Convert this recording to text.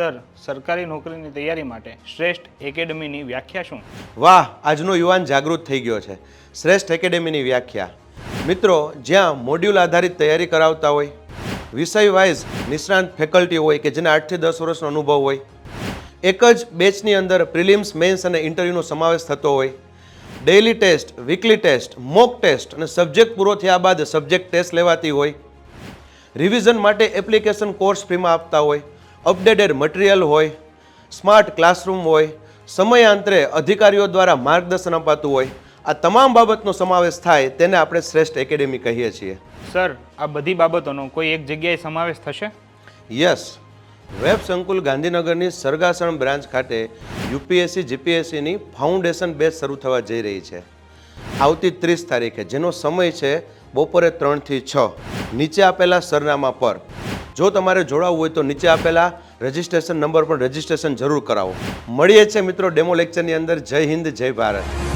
Sir, સરકારી નોકરીની તૈયારી માટે શ્રેષ્ઠ એકેડમીની વ્યાખ્યા શું? વાહ, આજનો યુવાન જાગૃત થઈ ગયો છે. શ્રેષ્ઠ એકેડેમીની વ્યાખ્યા. મિત્રો, જ્યાં મોડ્યુલ આધારિત તૈયારી કરાવતા હોય વિષય વાઇઝ નિષ્ણાંત ફેકલ્ટી હોય કે જેને આઠથી દસ વર્ષનો અનુભવ હોય, એક જ બેચની અંદર પ્રિલિમ્સ મેન્સ અને ઇન્ટરવ્યૂનો સમાવેશ થતો હોય daily test weekly test mock test અને સબ્જેક્ટ પૂરો થયા બાદ સબ્જેક્ટ ટેસ્ટ લેવાતી હોય રિવિઝન માટે એપ્લિકેશન કોર્સ ફીમાં આપતા હોય અપડેટેડ મટીરિયલ હોય સ્માર્ટ ક્લાસરૂમ હોય સમયાંતરે અધિકારીઓ દ્વારા માર્ગદર્શન અપાતું હોય આ તમામ બાબતનો સમાવેશ થાય તેને આપણે શ્રેષ્ઠ એકેડેમી કહીએ છીએ. સર આ બધી બાબતોનો કોઈ એક જગ્યાએ સમાવેશ થશે? યસ. વેબ સંકુલ ગાંધીનગરની સરગાસણ બ્રાન્ચ ખાતે યુપીએસસી જીપીએસસીની ફાઉન્ડેશન બેચ શરૂ થવા જઈ રહી છે. આવતી ત્રીસ તારીખે જેનો સમય છે બપોરે ત્રણથી છ. નીચે આપેલા સરનામા પર જો તમારે જોડાવવું હોય તો નીચે આપેલા રજિસ્ટ્રેશન નંબર પર રજિસ્ટ્રેશન જરૂર કરાવો. મળીએ છીએ મિત્રો ડેમો લેક્ચરની અંદર. જય હિન્દ, જય ભારત.